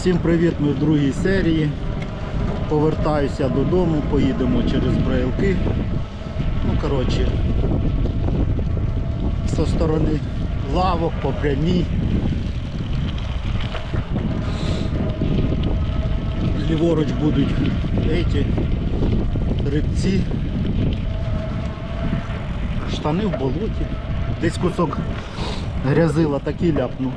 Всім привіт, ми в другій серії. Повертаюся додому, поїдемо через Браїлки. Ну, коротше, зі сторони лавок по прямій. Ліворуч будуть эти рибці. Штани в болоті. Десь кусок грязила такий ляпнув.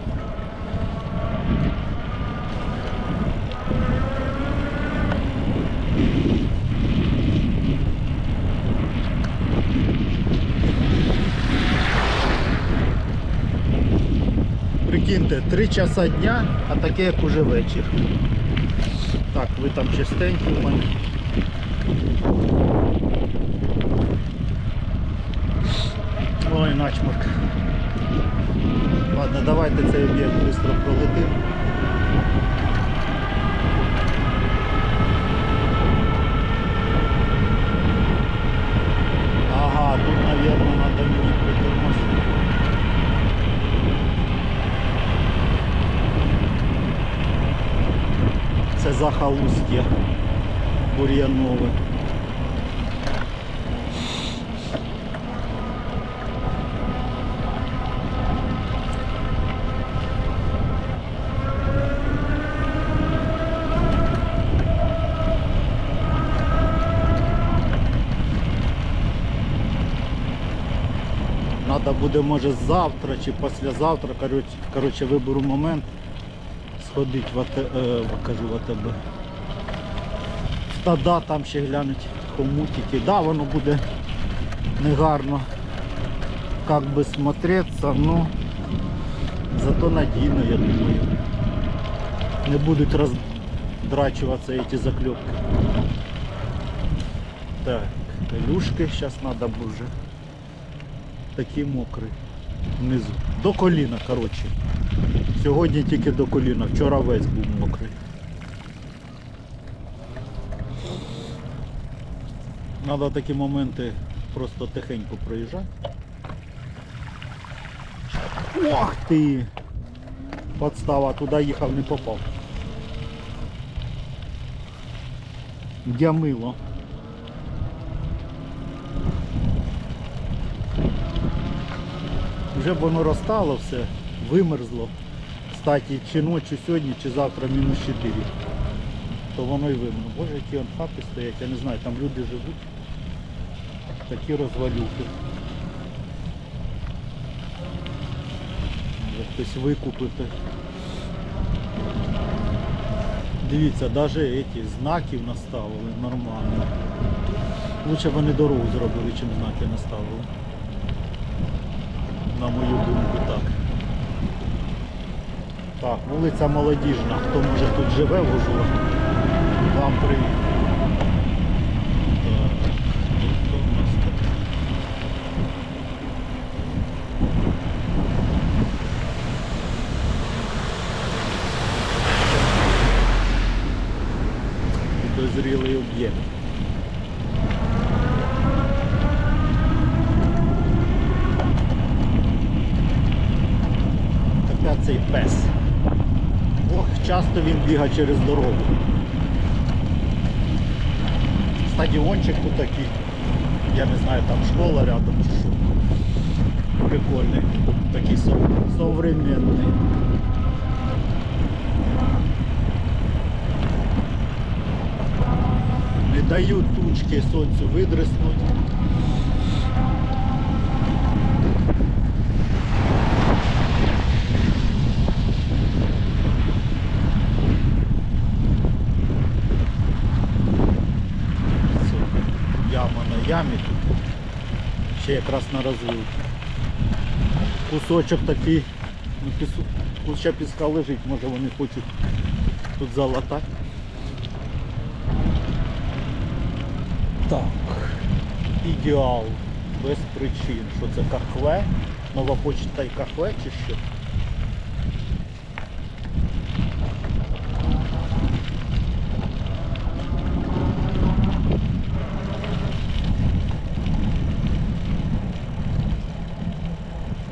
Прикиньте, 3 часа дня, а таке як уже вечір. Так, ви там чистенькі в мене. Ой, начмарк. Ладно, давайте цей об'єкт швидко пролетим. Ага, тут, наверное, надо мені притормозити. Це захолустя бур'янове. Надо буде може завтра чи післязавтра, коротше, коротше виберу момент сходить в АТ, е, кажу в АТБ. Стада там ще глянуть хомутики. Да, воно буде негарно как би смотреться, но зато надійно, я думаю. Не будуть роздрачуватися ці заклепки. Так, люшки зараз треба вже. Такий мокрий. Внизу. До коліна, коротше. Сьогодні тільки до коліна, вчора весь був мокрий. Треба такі моменти просто тихенько проїжджати. Ох ти! Подстава, туди їхав, не попав. Дямило. Вже б воно розтало все, вимерзло. Кстати, чи ночі сьогодні, чи завтра мінус 4. То воно і вимерло. Боже, які хати стоять, я не знаю, там люди живуть. Такі розвалюхи. Може хтось викупити. Дивіться, навіть эти знаків наставили нормально. Лучше б вони дорогу зробили, чим знаки наставили. На мою думку, так. Так, вулиця Молодіжна. Хто може тут живе в Ужгород? Вам привіт. Підозрілий об'єкт. Така цей пес. Часто він бігає через дорогу. Стадіончик тут такий. Я не знаю, там школа рядом що. Прикольний. Такий современний. Не дають тучки сонцю видриснути. Все, яма на ямі тут. Ще якраз на розвилці. Кусочок такий, ну, пісу, куча піска лежить, може вони хочуть тут залатати. Так. Ідеал. Без причин. Що це кахве? Нова почта і кахве чи що?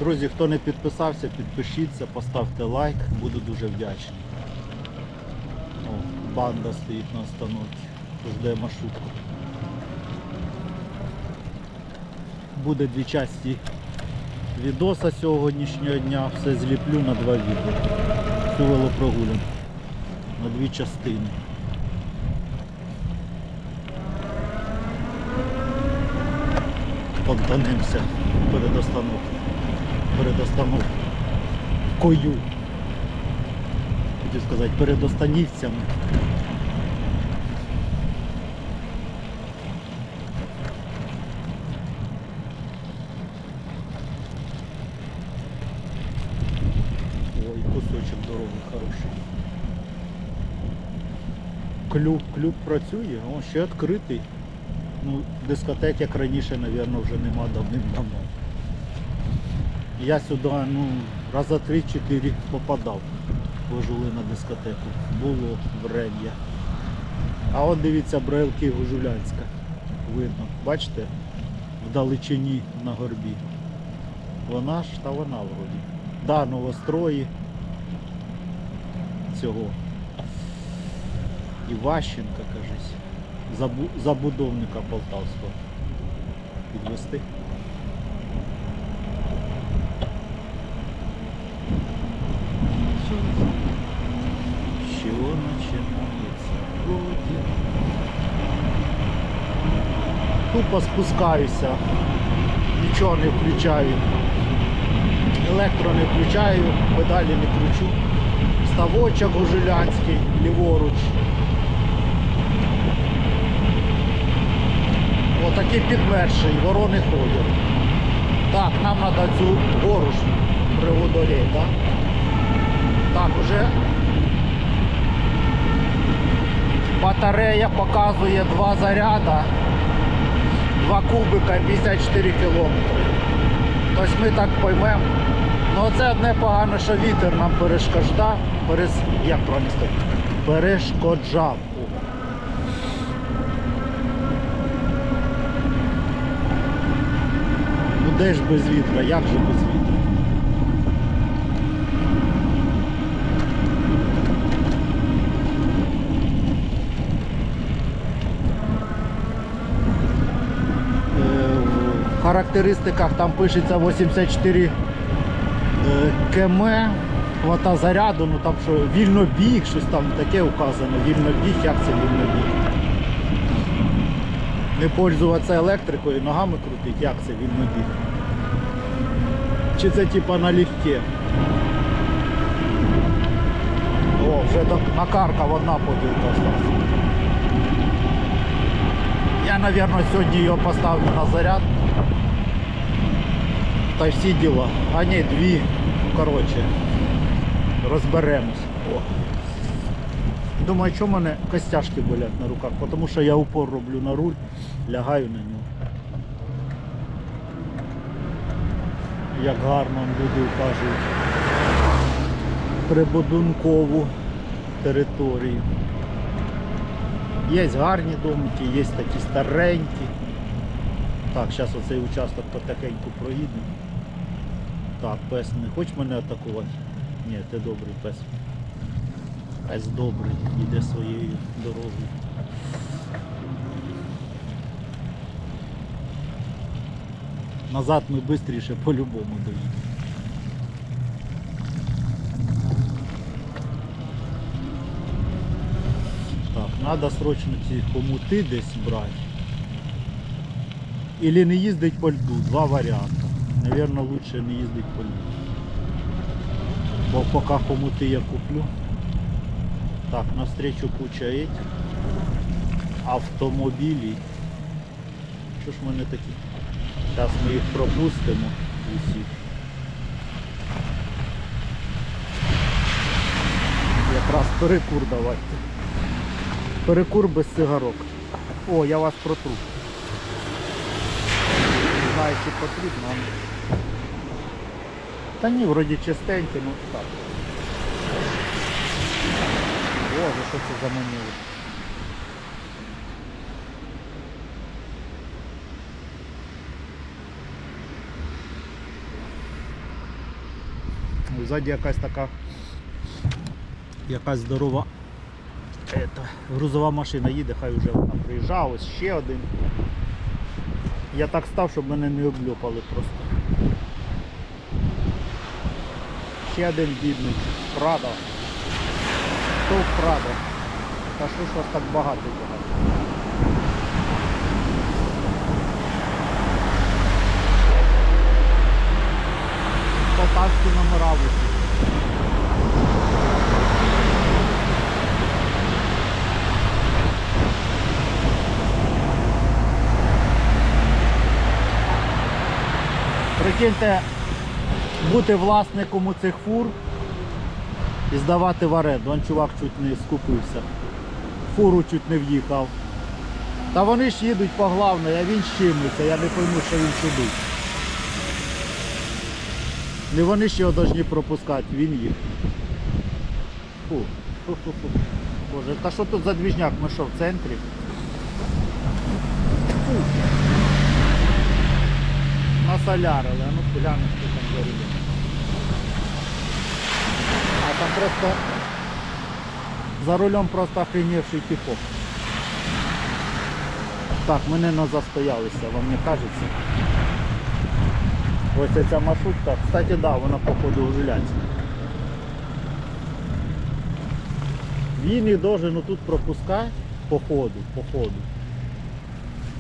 Друзі, хто не підписався, підпишіться, поставте лайк, буду дуже вдячний. О, банда стоїть на остановці. Жде маршрутку. Буде дві часті відоса сьогоднішнього дня. Все зліплю на два відео. Всю велопрогулянку. На дві частини. Понтанимося перед остановкою. Перед остановкою. Хотів сказати, перед останівцями. Ой, кусочок дороги хороший. Клуб, клуб працює, о, ще відкритий. Ну, дискотек, як раніше, мабуть, вже нема давним-давно. Я сюди ну, раза 3-4 попадав, вожули на дискотеку. Було врем'я. А от дивіться, брелки Гужулянська. Видно. Бачите? Вдалечині на горбі. Вона ж та вона вроді. Да, новострої цього. Іващенка, кажись. Забу... Забудовника Полтавського. Підвести. З чого починається потім? Тупо спускаюся, нічого не включаю. Електро не включаю, педалі не кручу. Ставочок гужелянський, ліворуч. Отакий підмерший, ворони ходять. Так, нам треба цю гору ж так? Так, уже батарея показує два заряда, два кубика 54 кілометри. Тобто ми так поймемо. Ну це одне погано, що вітер нам перешкоджав, перес... як сказати? Перешкоджав. Ну де ж без вітра? Як же без вітра? Е, В характеристиках там пишеться 84 е, км хвата заряду, ну там що вільно біг, щось там таке указано, вільно біг, як це вільно біг? Не пользуватися електрикою, ногами крутить, як це вільно біг? Чи це типа налегке? О, вже накаркав одна поділка осталась. Я, мабуть, сьогодні його поставлю на заряд. Та всі діла. А ні, дві. Коротше, розберемось. О. Думаю, чому в мене костяшки болять на руках? Тому що я упор роблю на руль, лягаю на нього. Як гарно люди кажуть. Прибудинкову територію. Є гарні домики, є такі старенькі. Так, зараз оцей участок потихеньку проїдемо. Так, пес не хоче мене атакувати? Ні, ти добрий пес. Пес добрий, йде своєю дорогою. Назад ми швидше по-любому доїдемо. Так, треба срочно ці хомути десь брати. Или не їздить по льду, два варіанти. Наверное, лучше не їздить по льду. Бо поки хомути я куплю. Так, навстречу куча этих автомобілів. Що ж в мене такі? Зараз ми їх пропустимо усіх. Якраз перекур давайте. Перекур без цигарок. О, я вас протру. Знаю, чи потрібно. Та ні, вроді чистенькі, ну так. Боже, що це за маневр? Ззаді якась така якась здорова ета, грузова машина їде, хай вже вона приїжджає, ось ще один. Я так став, щоб мене не обльопали просто. Ще один бідний. Прада. Хто Прада? Та що ж вас так багато багато? Полтавські номера висять. Прикиньте, бути власником у цих фур і здавати в оренду. Он чувак чуть не скупився. Фуру чуть не в'їхав. Та вони ж їдуть по главної, а він щимиться, я не пойму, що він сюди. Не вони ж його повинні пропускати, він їх. Фу, фу, фу, фу. Боже, та що тут за двіжняк? Ми що, в центрі? Фу. Насолярили, а ну глянемо, що там рулем. А там просто за рулем просто охреневший типок. Так, ми не застоялися, вам не кажеться. Ось ця маршрутка. Кстати, да, вона походу гулянська. Він їх должен тут пропускати по ходу, по.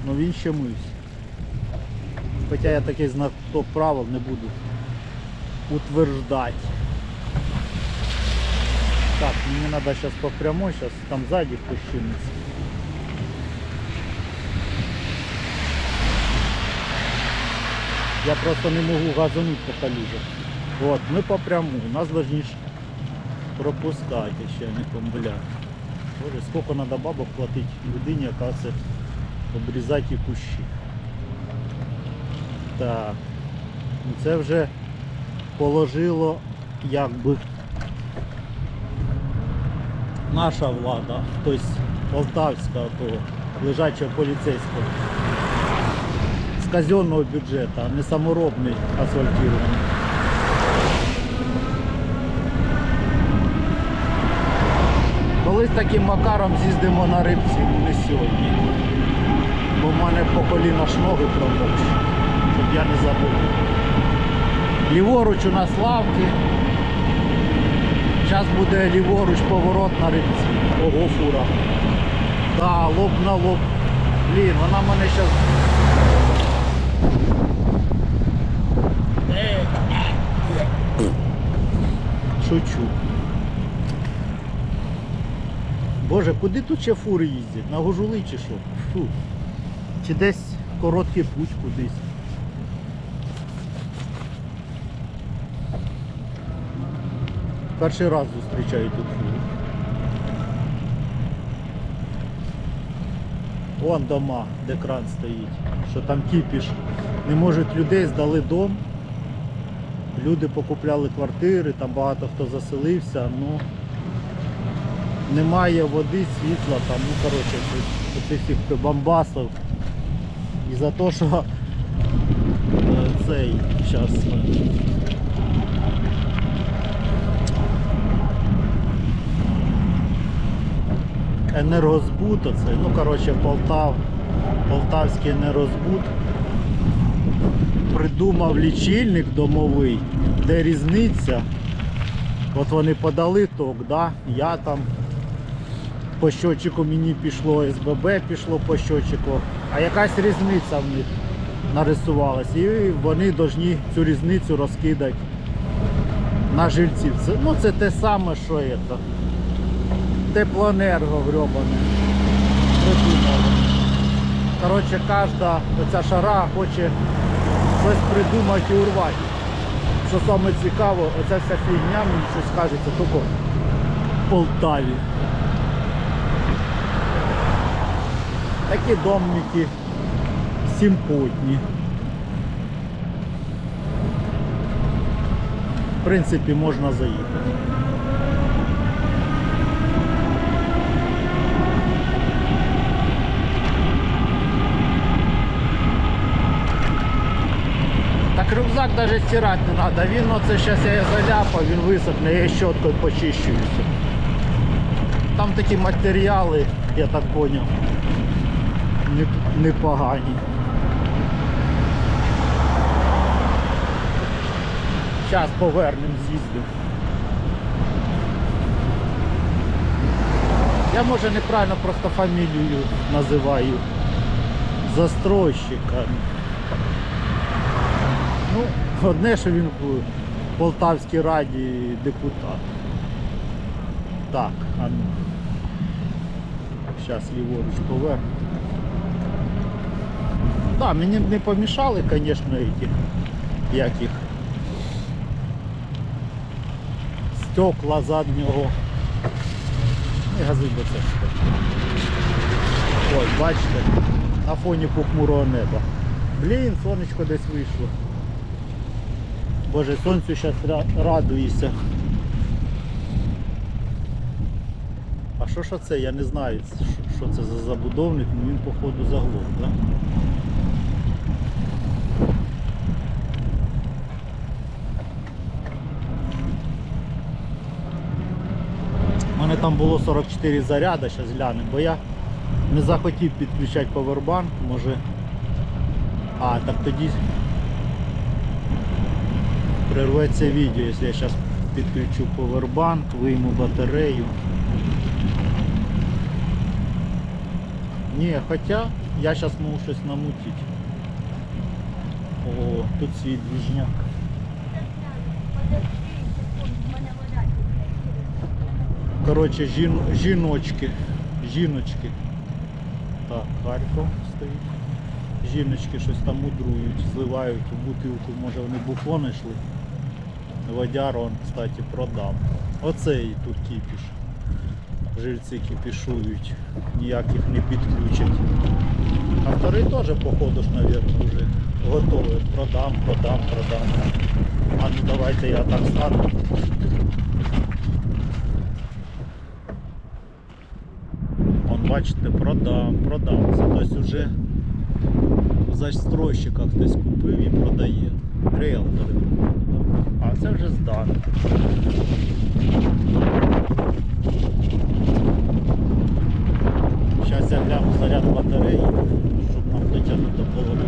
Ну він ще мився. Хоча я такий знак топ правил не буду утверждати. Так, мені треба зараз по прямой, зараз там ззаді хтось. Я просто не можу газануть по калюжах. Вот, ми по пряму, нас должны пропускати ще, не помбляти. Боже, скільки треба бабок платити людині, яка це обрізати і кущі. Так. Ну це вже положило якби наша влада, тобто полтавська того лежачого поліцейського з казенного бюджету, а не саморобний асфальтірований. Колись таким макаром з'їздимо на рибці, не сьогодні. Бо в мене по коліна ж ноги промокші, я не забув. Ліворуч у нас лавки. Зараз буде ліворуч поворот на рибці. Ого, фура. Да, лоб на лоб. Блін, вона мене зараз. Шучу. Боже, куди тут ще фури їздять? На Гужули чи що? Фу. Чи десь короткий путь кудись. Перший раз зустрічаю тут. Вон дома, де кран стоїть. Що там кіпіш. Не можуть людей, здали дом. Люди покупляли квартири, там багато хто заселився, ну немає води, світла, там, ну коротше, оцих всіх. І за те, що е, цей зараз енергозбут, оце, ну коротше Полтав, Полтавський енергозбут придумав лічильник домовий, де різниця. От вони подали ток, да? я там по щочику мені пішло, СББ пішло по щочику, а якась різниця в них нарисувалась. І вони повинні цю різницю розкидати на жильців. Це, ну це те саме, що це. Теплоенерго гребане. Коротше, кожна оця шара хоче щось придумати і урвати. Що саме цікаво, оця вся фігня мені щось кажеться тільки в Полтаві. Такі домники симпотні. В принципі, можна заїхати. Рюкзак даже стирать не надо. Він оце зараз я його заляпав, він висохне, я щоткою почищуюся. там такі матеріали, я так зрозумів, непогані. Зараз повернемо з'їздив. Я може неправильно просто фамілію називаю застройщика. Одне, що він в Полтавській раді депутат. Так, а ну. Зараз ліворуч поверну. Да, мені не помішали, звісно, эти, як стекла заднього. Не газуй бо це. Ось, бачите, на фоні похмурого неба. Блін, сонечко десь вийшло. Боже, сонцю зараз радуюся. А що ж це? Я не знаю, що- це за забудовник, ну він походу заглох, так? Да? У мене там було 44 заряда, зараз глянемо, бо я не захотів підключати повербанк, може. А, так тоді прерветься відео, якщо я зараз підключу повербанк, вийму батарею. Ні, хоча я зараз можу щось намутити. О, тут свій двіжняк. Коротше, жін, жіночки. Жіночки. Так, Харків стоїть. Жіночки щось там мудрують, зливають у бутилку, може вони буфони йшли. Водяру, он, кстати, продам. Оце і тут кіпіш. Жильці кіпішують, ніяких не підключать. А вторий теж, походу ж, мабуть, вже готовий. Продам, продам, продам. А ну давайте я так стану. Вон, бачите, продам, продам. Це тобто вже застройщика хтось купив і продає. Ріелтори. Це вже здано. Зараз я гляну заряд батареї, щоб нам дотягнути до полону.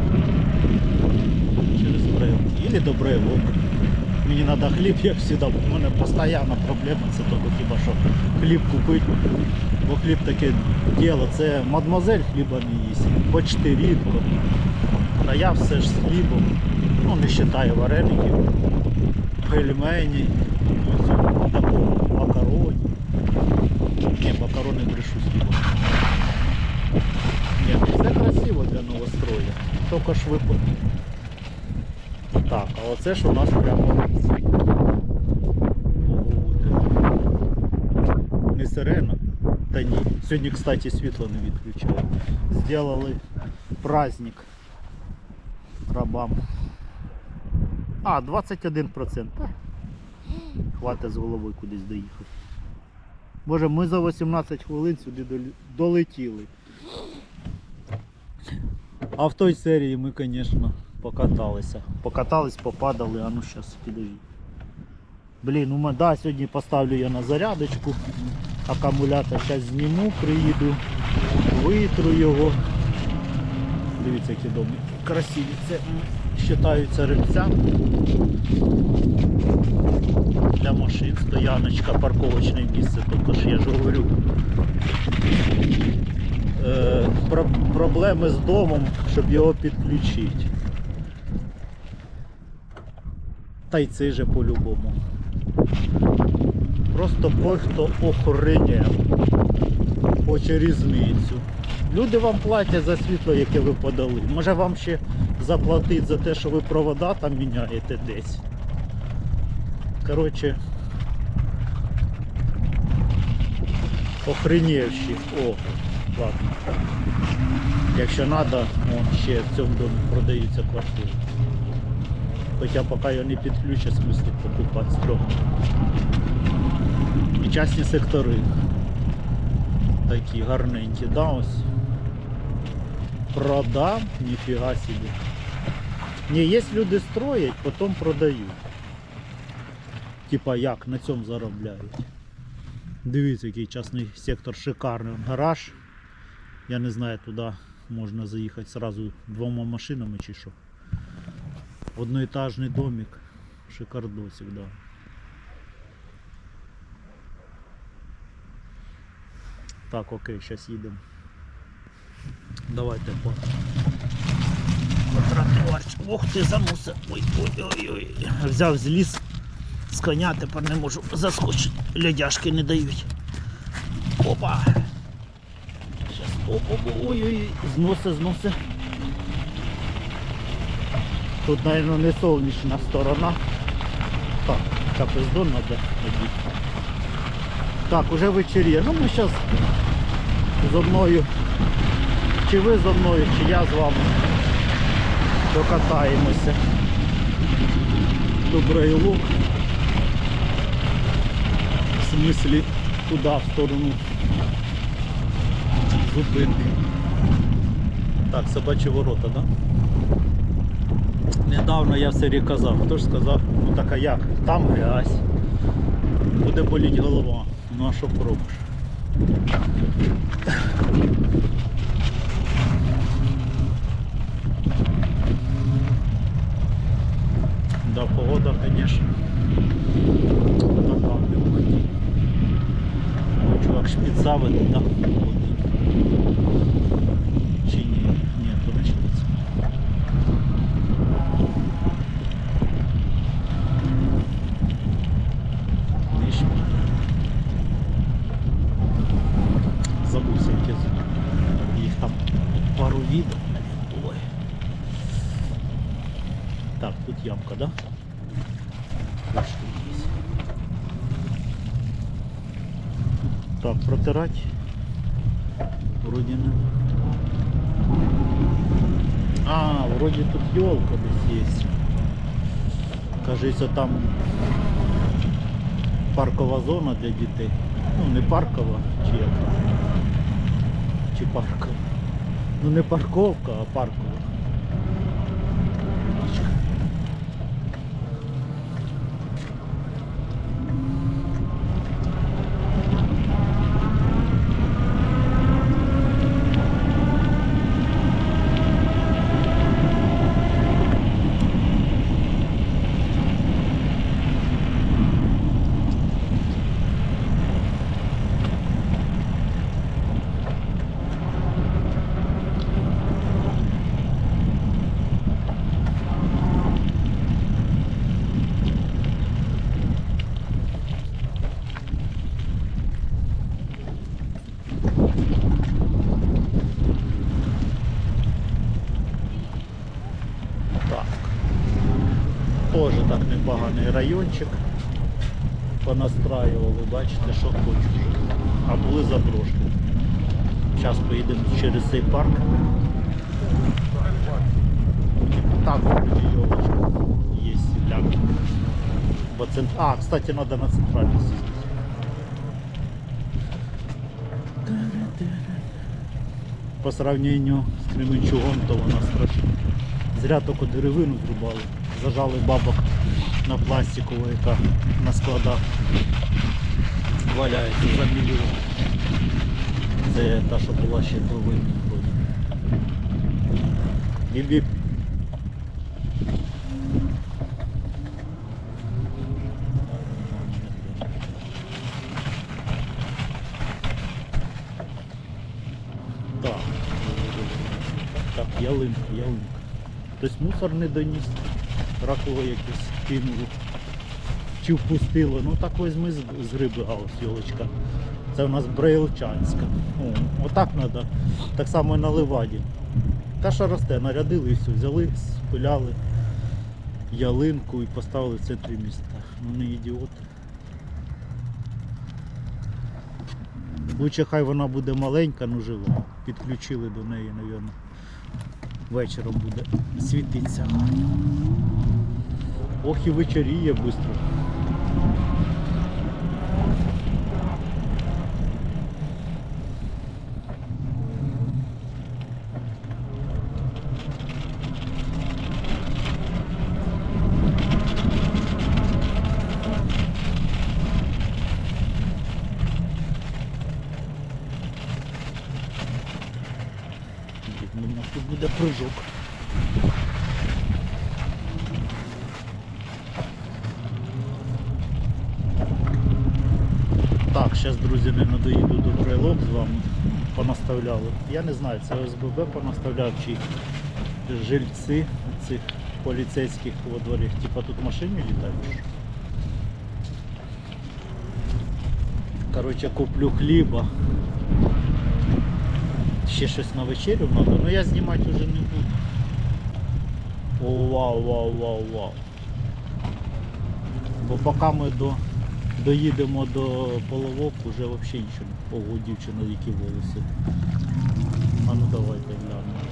Через брелок. Или до брелок. Мені треба хліб, як завжди. У мене постійна проблема, це тільки хіба що хліб купити. Бо хліб таке діло, це мадмозель хліба не їсть. Почти рідко. Та я все ж з хлібом. Ну не вважаю вареників, пельмені, макароні. Ні, макарони брешу з хлібом. Ні, це красиво для новострою. Тільки ж випад. Так, а оце ж у нас прямо. Не сирена? Та ні. Сьогодні, кстати, світло не відключили. Сделали праздник рабам. А, 21%. Та, Хватить з головою кудись доїхати. Боже, ми за 18 хвилин сюди долетіли. А в той серії ми, звісно, покаталися. Покатались, попадали, а ну зараз підожди. Блін, ну ма- да, сьогодні поставлю я на зарядочку. Акумулятор зараз зніму, приїду, витру його. Дивіться, які доми красиві. Це вважаються рельцями. Для машин стояночка, парковочне місце, тобто ж я ж говорю. Е, про- проблеми з домом, щоб його підключити. Та й це же по-любому. Просто просто охороняє. Хоче різницю. Люди вам платять за світло, яке ви подали. Може вам ще заплатити за те, що ви провода там міняєте десь. Коротше. Охренівші. О, ладно. Якщо треба, вон ще в цьому домі продаються квартири. Хоча поки його не підключать, смислі покупати стрьомно. І частні сектори. Такі гарненькі, да, ось. Продам, ніфіга собі. Ні, є люди строять, потім продають. Типа як на цьому заробляють. Дивіться, який частний сектор шикарний. Гараж. Я не знаю, туди можна заїхати сразу двома машинами чи що. Одноетажний домик. Шикардосик, да. Так, окей, зараз їдемо. Давайте по. По тротуарчику. Ох ти зануса. Ой, ой, ой, ой. Взяв зліз з коня, тепер не можу заскочити. Лядяшки не дають. Опа! Щас, оп, оп, ой, ой, зноси, зноси. Тут, мабуть, не сонячна сторона. Так, капездон треба одіти. Так, уже вечеріє. Ну ми зараз зо мною. Чи ви зо мною, чи я з вами докатаємося. Добрий лук. В смислі туди, в сторону зупинки. Так, собачі ворота, так? Да? Недавно я в селі казав, хто ж сказав, ну так а як, там грязь, буде боліти голова, ну а що поробиш? Да, погода, конечно. Не уходи. Чувак шпица в это, да? Так, протирать. Вроде не. А, вроде тут елка десь есть. Кажется, там паркова зона для дітей. Ну, не паркова, чи як. Чи паркова. Ну не парковка, а паркова. Непоганий райончик. Понастраювали, бачите, що хочуть. А були заброшки. Зараз поїдемо через цей парк. Вроде елочка есть ляг. Цент... А, кстати, надо на центральный съездить. По сравнению з Кременчугом, то вона страшна. Зря тільки деревину зрубали. Зажали бабок на пластикову, яка на складах валяється за мільйон. Це та, що була ще вроді. Бібі. Так. Ялинка, ялинка. Хтось мусор не доніс, раково якесь кинуло. Чи впустило. Ну так візьми з, з гриби, а йолочка. Це у нас брейлчанська. О, отак треба. Так само і на ливаді. Та що росте, нарядили і все, взяли, спиляли ялинку і поставили в центрі міста. Ну не ідіоти. Лучше хай вона буде маленька, ну жива. Підключили до неї, мабуть. Вечором буде світитися. Ох і вечеріє швидко. думав, тут буде прыжок. Так, зараз, друзі, не доїду до брайлок з вами. Понаставляли. Я не знаю, це ОСББ понаставляв чи жильці цих поліцейських во дворі. Типа тут машини літають. Коротше, куплю хліба. Ще щось на вечерю треба, але я знімати вже не буду. О, вау, вау, вау, вау. Бо поки ми до, доїдемо до половок, вже взагалі нічого. Ого, дівчина, які волоси. А ну давайте глянемо.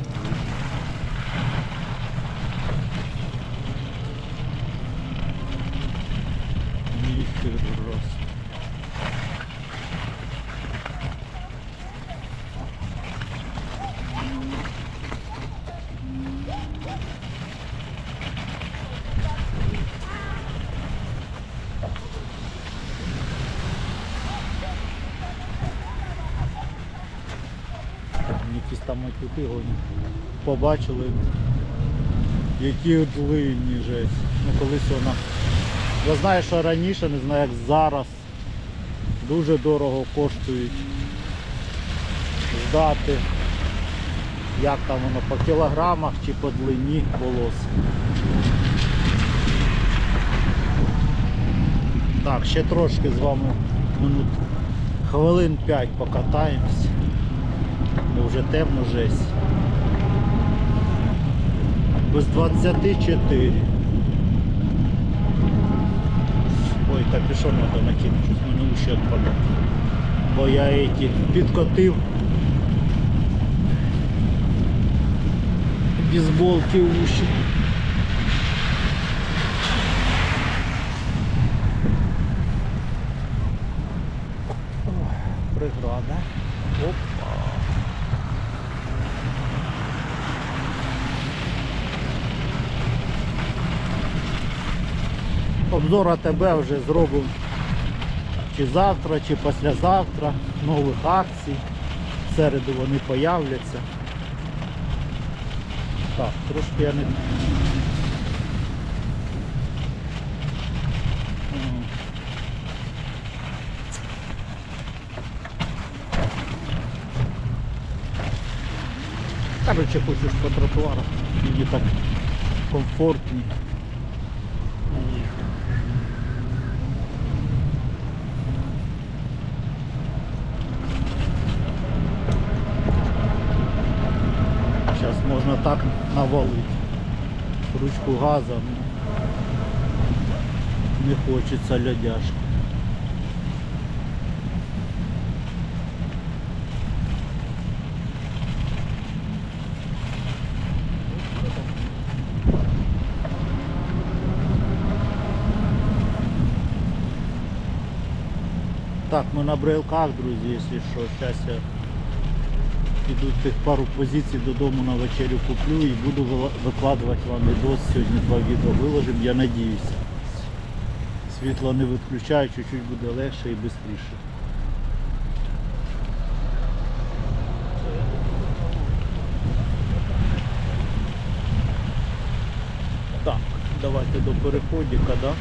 Якісь там матюки гоні. Побачили, які длинні жесть. Ну колись вона. Я знаю, що раніше, не знаю як зараз. Дуже дорого коштують здати. Як там воно по кілограмах чи по длині волос. Так, ще трошки з вами минут хвилин 5 покатаємось. Бо вже темно жесть. Без 24. Ой, капюшон треба накинути, щось в мене уші. Бо я эти підкотив. Бейсболки в уші. Преграда. Опа. Обзор АТБ вже зробив чи завтра, чи післязавтра. Нових акцій. В середу вони появляться. Так, трошки я не. Короче, хочеш по тротуарах, мені так комфортні. Зараз можна так навалити. Ручку газа, ну, не хочеться льодяшки. Так, ми на брелках, друзі, якщо що, зараз я піду тих пару позицій додому на вечерю куплю і буду викладувати вам відос. Сьогодні два відео виложимо, я надіюся. Світло не виключаю, чуть-чуть буде легше і швидше. Так, давайте до переходика, да?